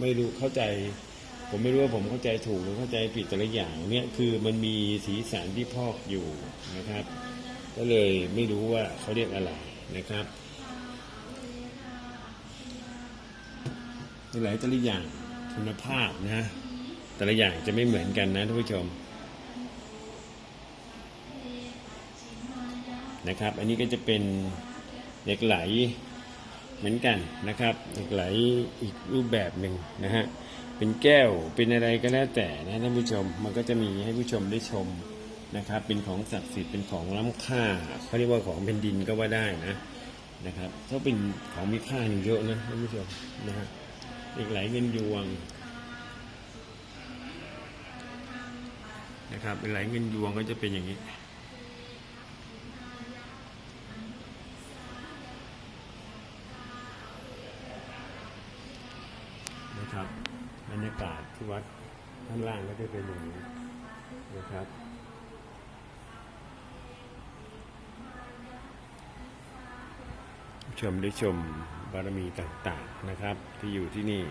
ไม่รู้เข้าใจ ผมไม่รู้ว่าผมเข้าใจถูกหรือเข้าใจผิดแต่ละอย่างเนี่ยคือมันมีสีสันที่พอกอยู่นะครับ ก็เลยไม่รู้ว่าเขาเรียกอะไรนะครับหลายแต่ละอย่างคุณภาพนะแต่ละอย่างจะไม่เหมือนกันนะท่านผู้ชมนะครับ อันนี้ก็จะเป็นเหล็กไหล เหมือนกันนะครับหล็กไหลอีกรูปแบบหนึ่งนะฮะเป็นแก้วเป็นอะไรก็แล้วแต่นะท่านผู้ชมมันก็จะมีให้ผู้ชมได้ชมนะครับ เป็นของศักดิ์สิทธิ์เป็นของล้ำค่าเขาเรียกว่าของแผ่นดินก็ว่าได้นะนะครับถ้าเป็นของมีค่าอยู่เยอะนะท่านผู้ชมนะฮะเหล็กหลายเงินยวงนะครับเหล็กไหลเงินยวงก็จะเป็นอย่างนี้ นะครับบรรยากาศที่วัดข้างล่างก็จะเป็นอย่างนี้นะครับชมได้ชมบารมีต่างๆนะครับ ที่อยู่ที่นี่